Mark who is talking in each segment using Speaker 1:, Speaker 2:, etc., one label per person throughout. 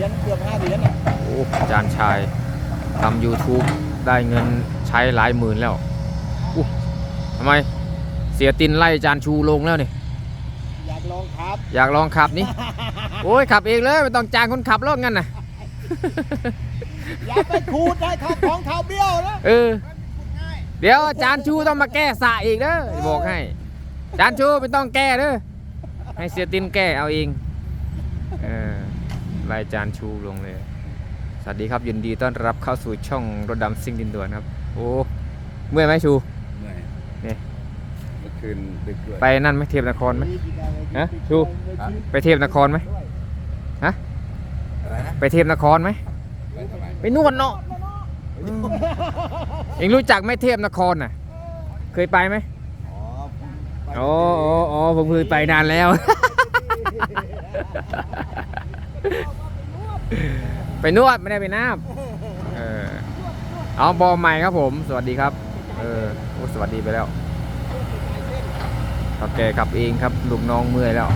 Speaker 1: รียญเกือบห้าเหรียญอะ
Speaker 2: โอ้อาจารย์ชายทำ YouTube ได้เงินใช้หลายหมื่นแล้วอู้ทำไมเสียตินไล่อาจารย์ชูลงแล้วนี่
Speaker 1: อยากลองครับ
Speaker 2: อยากลองขับนี่ โอ้ยขับเองเลยไม่ต้องจ้างคนขับรถงั้นนะ
Speaker 1: อย่าไปขูดให้เขาของเขาเบี้ยวนะ
Speaker 2: เออ เดี๋ยวอาจารย์ชูต้องมาแก้สระอีกเด้อบอกให้ อาจารย์ชูไม่ต้องแก้เด้อให้เสียตินแก้เอาเอง เออ ไล่อาจารย์ชูลงเลย สวัสดีครับยินดีต้อนรับเข้าสู่ช่องรถดำซิ่งดินด่วนครับ โอ้เมื่อยไหมชู
Speaker 3: เมื่อย
Speaker 2: นี่
Speaker 3: เมื่อคืนดึกด้วย
Speaker 2: ไปนั่นไหมเทียบนครไหมฮะชูไปเทียบนครไหมฮะ
Speaker 3: อะไรนะ
Speaker 2: ไปเทียบนครไหม
Speaker 3: ไปทำไม
Speaker 2: ไปนวดเนาะเอ็งรู้จักไหมเทพนครน่ะ เคยไปไหม
Speaker 3: อ๋อ
Speaker 2: อ๋ออ๋ออ๋อผมเคยไปนานแล้ว ไปนวดไม่ได้ไปน้ำเออเอาบอมใหม่ครับผม สวัสดีครับ เออโอ้สวัสดีไปแล้วเขาแกขับเองครับลูกน้องเมื่อยแล้ว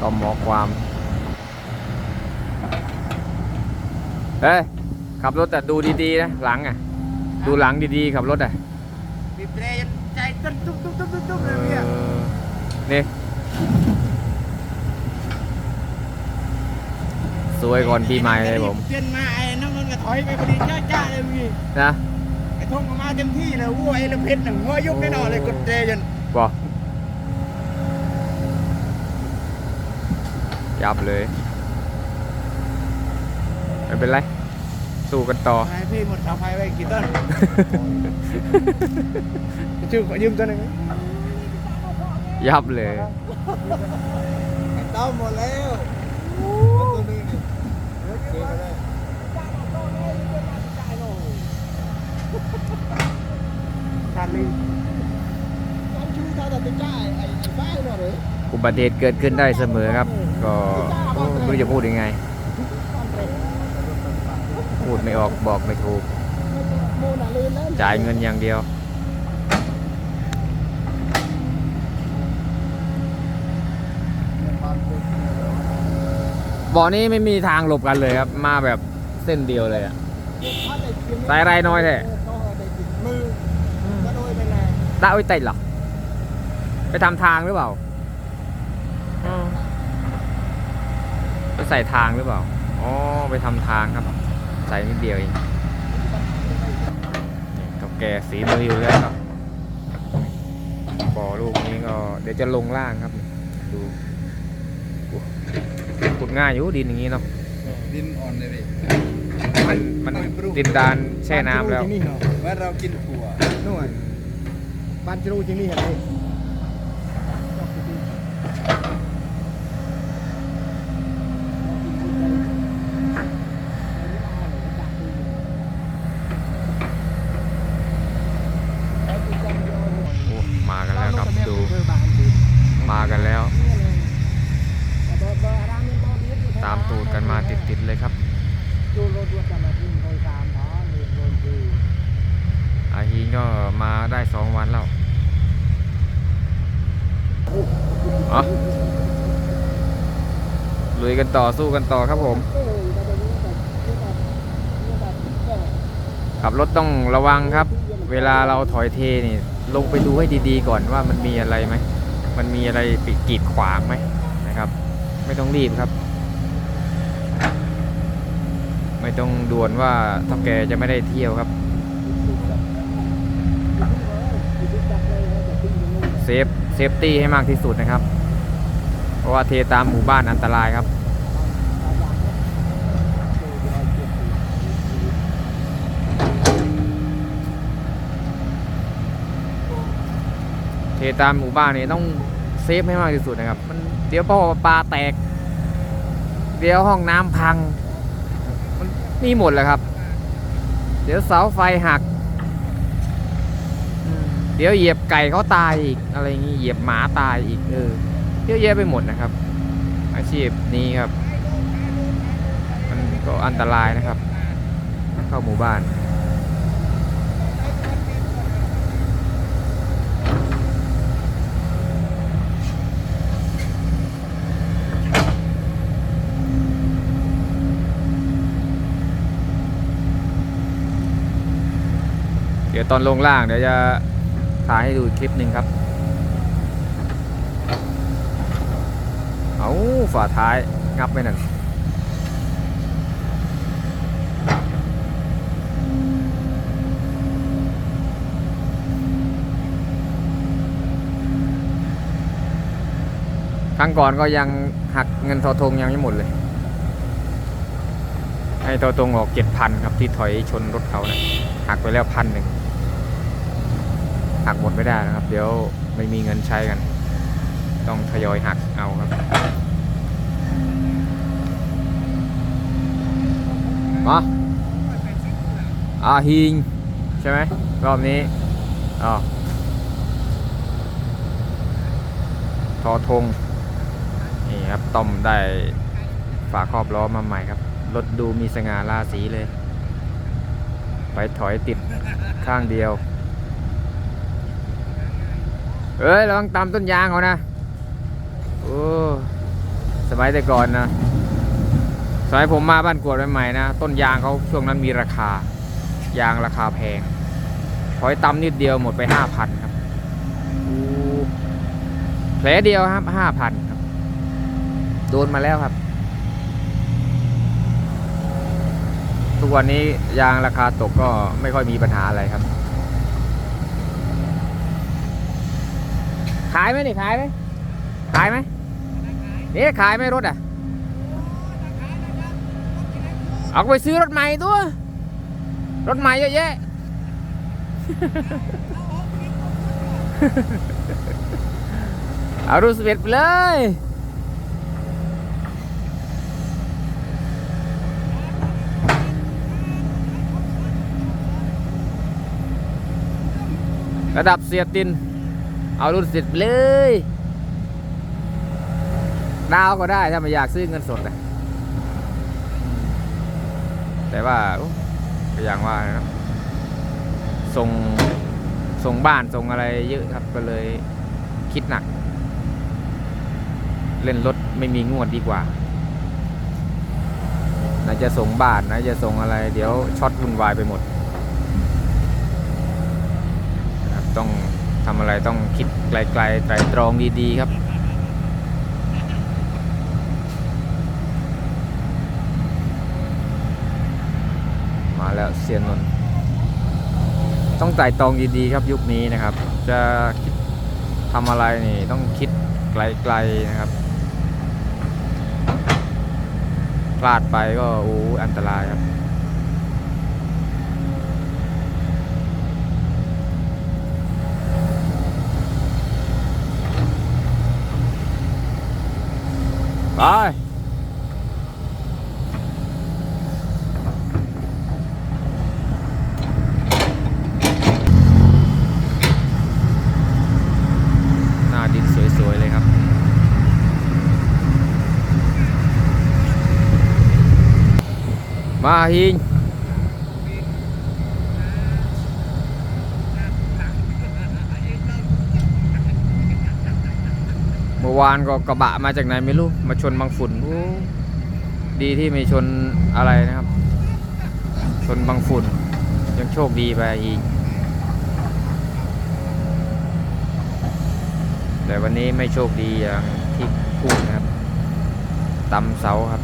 Speaker 2: ต้องหมอความเฮ้ยขับรถแต่ดูดีๆนะหลังอะ ดูหลังดีๆขับรถอะ
Speaker 1: บีบแตรจนใจเต้นตุ๊บตุ๊บตุ๊บตุ๊บตุ๊บ
Speaker 2: เอ
Speaker 1: เลยเนี่ย
Speaker 2: อนี่ สวยก่อนปีใหม่เลยผม
Speaker 1: เปลี่ยนมาไอ้น้องมันก็ถอยไปพอดีจ้าจ้าเลยพี่
Speaker 2: นะ
Speaker 1: ไอ้ทงออกมาเต็มที่เลยวัวไอ้ละเพชรหนึ่งหัวยุกแน่นอนเลยกดเจจน
Speaker 2: บอกยับเลยไม่เป็นไร สู้กันต่อ
Speaker 1: ให้พี่หมดเสาไฟไว้กี่ต้นชื่อขอยืมตัวหนึ่ง
Speaker 2: ยับเลย
Speaker 1: เต้าหมดแล้วตัวนี้ซื้อไปเลยขาดลิงต้องชูเท่าแต่เป็นจ่ายไอ้ไฟหน่อยเลย
Speaker 2: อุบัติเหตุเกิดขึ้นได้เสมอครับ ก็ไม่รู้จะพูดยังไง พูดไม่ออกบอกไม่ถูก จ่ายเงินอย่างเดียว บ่อนี้ไม่มีทางหลบกันเลยครับ มาแบบเส้นเดียวเลยอะสายไรน้อยแท้ตาอุ้ยติดเหรอ ไปทำทางหรือเปล่าไปใส่ทางหรือเปล่า อ๋อ ไปทำทางครับ ใส่นิดเดียวเองนี่เท่าแกสีมืออยู่แล้วครับบ่อลูกนี้ก็เดี๋ยวจะลงล่างครับ ดู ขุดง่ายอยู่ดินอย่างนี้เนาะ
Speaker 3: ดินอ่อนเลยพี่
Speaker 2: มันมันดินดานแช่น้ำแล้ว
Speaker 3: เมื่อเรากินถั่ว
Speaker 1: นู่นบ้านจรูจริงนี่เห็นไหม
Speaker 2: โอ้มากันแล้วครับ ดู มากันแล้ว ตามตูดกันมาติดๆเลยครับ อาฮีก็มาได้สองวันแล้ว เอาลุยกันต่อสู้กันต่อครับผม ขับรถต้องระวังครับ เวลาเราถอยเทนี่ ลงไปดูให้ดีๆก่อนว่ามันมีอะไรไหม มันมีอะไรปิดกีดขวางไหมนะครับ ไม่ต้องรีบครับ ไม่ต้องด่วนว่าท่าแกจะไม่ได้เที่ยวครับ เซฟเซฟตี้ให้มากที่สุดนะครับ เพราะว่าเทตามหมู่บ้านอันตรายครับ เทตามหมู่บ้านนี่ต้องเซฟให้มากที่สุดนะครับ มันเดี๋ยวพ่อปลาแตก เดี๋ยวห้องน้ำพัง มันมีหมดแหละครับ เดี๋ยวเสาไฟหัก เดี๋ยวเหยียบไก่เขาตายอีกอะไรอย่างงี้เหยียบหมาตายอีกเออ เยอะแยะไปหมดนะครับ อาชีพนี้ครับ มันก็อันตรายนะครับ เข้าหมู่บ้านเดี๋ยวตอนลงล่างเดี๋ยวจะถ่ายให้ดูคลิปหนึ่งครับ เอาฝาท้ายงับไปหนึ่งครั้งก่อนก็ยังหักเงินทอทงยังไม่หมดเลย ให้ทอทงออกเจ็ดพันครับที่ถอยชนรถเขานะหักไปแล้วพันหนึ่งหักหมดไม่ได้นะครับ เดี๋ยวไม่มีเงินใช้กัน ต้องทยอยหักเอาครับมาอาฮิงใช่ไหมรอบนี้อ๋อทอทงนี่ครับต้อมได้ฝาครอบล้อมาใหม่ครับรถดูมีสง่าราศีเลย ไปถอยติดข้างเดียว เอ้ยระวังตามต้นยางเขานะ โอ้สมัยแต่ก่อนนะสมัยผมมาบ้านกวดใหม่ๆนะ ต้นยางเขาช่วงนั้นมีราคา ยางราคาแพงถอยต่ำนิดเดียวหมดไปห้าพันครับแผลเดียวครับห้าพันครับ โดนมาแล้วครับ ทุกวันนี้ยางราคาตกก็ไม่ค่อยมีปัญหาอะไรครับ ขายไหมนี่ขายไหม ขายไหมนี่ขายไหมรถอะ เอาไปซื้อรถใหม่ตัว รถใหม่เยอะแยะเอารูสเวตไปเลยระดับเสียติน เอารุ่นสิบเลย ดาวก็ได้ถ้าไม่อยากซื้อเงินสดนะแต่ว่าโอ้ก็อย่างว่านะส่งส่งบ้านส่งอะไรเยอะครับก็เลยคิดหนัก เล่นรถไม่มีงวดดีกว่าไหนจะส่งบ้านไหนจะส่งอะไร เดี๋ยวช็อตวุ่นวายไปหมดนะครับต้องทำอะไรต้องคิดไกลๆไตรตรองดีๆครับ แล้วเซียนนนต้องไตรตองดีๆครับยุคนี้นะครับ จะทำอะไรนี่ต้องคิดไกลๆนะครับ พลาดไปก็โอ้อันตรายครับไป หน้าดินสวย ๆ เลยครับ มาฮิงเมื่อวานก็กระบะมาจากไหนไม่รู้ มาชนบางฝุ่นดีที่ไม่ชนอะไรนะครับ ชนบางฝุ่น ยังโชคดีไปอีก แต่วันนี้ไม่โชคดีอย่างที่พูดนะครับตำเสาครับ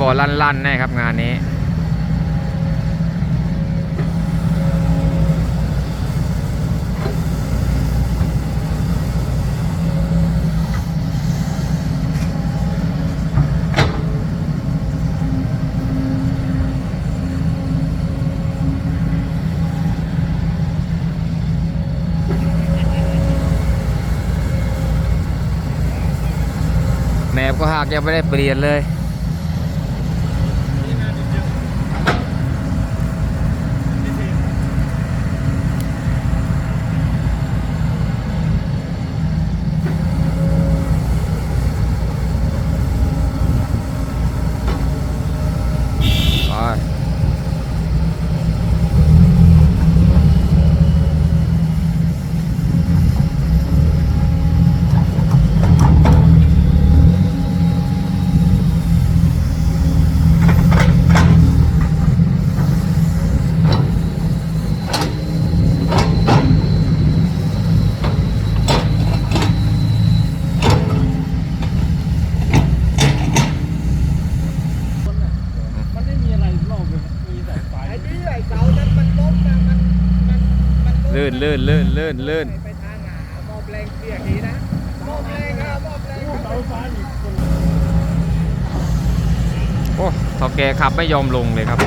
Speaker 2: บอลั่นๆแน่ครับงานนี้ แหนบก็หักยังไม่ได้เปลี่ยนเลย ลื่นลื่นลื่นลื่นลื่น
Speaker 1: ไปทางอะมอบแรงเปียดีนะมอบแรงครับมอบแรงเสาฟ้านี่คน
Speaker 2: โอ้ทอแกขับไม่ยอมลงเลยครับ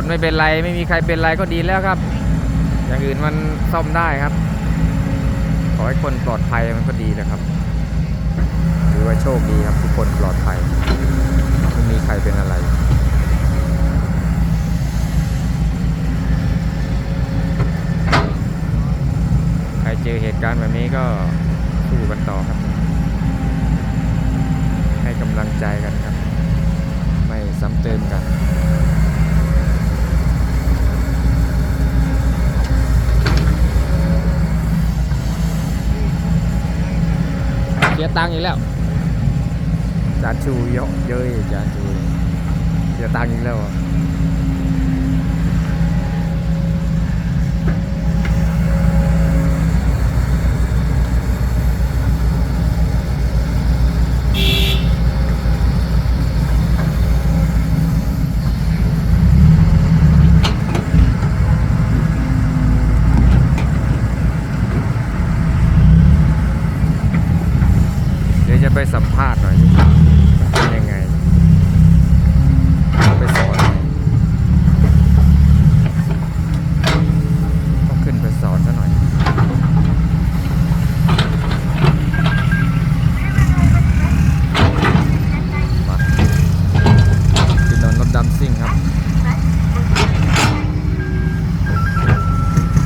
Speaker 2: นไม่เป็นไรไม่มีใครเป็นไรก็ดีแล้วครับ อย่างอื่นมันซ่อมได้ครับ ขอให้คนปลอดภัยมันก็ดีแล้วครับถือว่าโชคดีครับ ทุกคนปลอดภัยไม่มีใครเป็นอะไรใครเจอเหตุการณ์แบบนี้ก็สู้กันต่อครับ ให้กำลังใจกันครับ ไม่ซ้ำเติมกัน เสีย ตังค์อีกแล้วจานชูเยอะเย้ยจานชูเสียตังค์อีกแล้วอะเดี๋ยวจะไปสัมภาษณ์หน่อยเป็นยังไง ไปสอนหน่อยต้องขึ้นไปสอนซะหน่อย มาพี่นนท์รถดำซิ่งครับ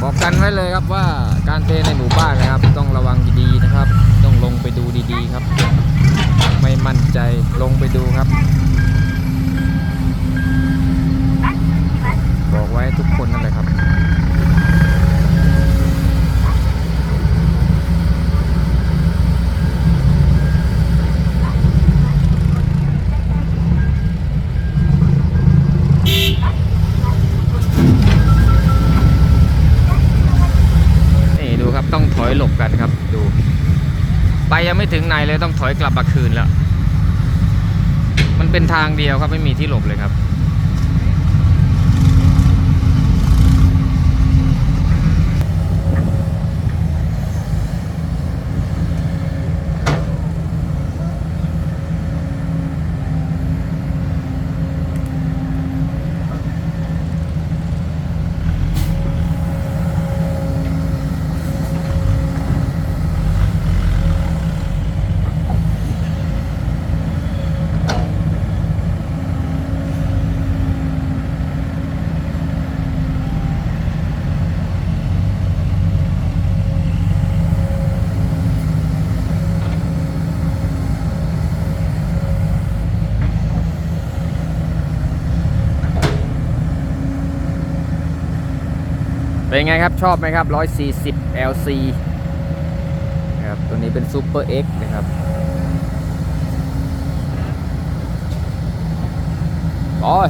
Speaker 2: บอกกันไว้เลยครับว่าการเทในหมู่บ้านนะครับ ต้องระวังดีๆนะครับ ต้องลงไปดูดีๆครับ ไม่มั่นใจลงไปดูครับ บอกไว้ทุกคนนั่นแหละครับ นี่ดูครับต้องถอยหลบกันครับดู ไปยังไม่ถึงไห นเลยต้องถอยกลับมาคืนแล้ว มันเป็นทางเดียวครับไม่มีที่หลบเลยครับ เป็นไงครับชอบไหมครับ 140 LC นะครับตัวนี้เป็น Super X นะครับโอ้ย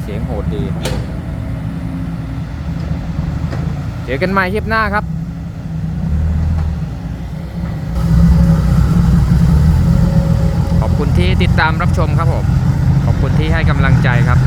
Speaker 2: เสียงโหดดี เจอกันใหม่คลิปหน้าครับ คุณที่ติดตามรับชมครับผม ขอบคุณที่ให้กำลังใจครับ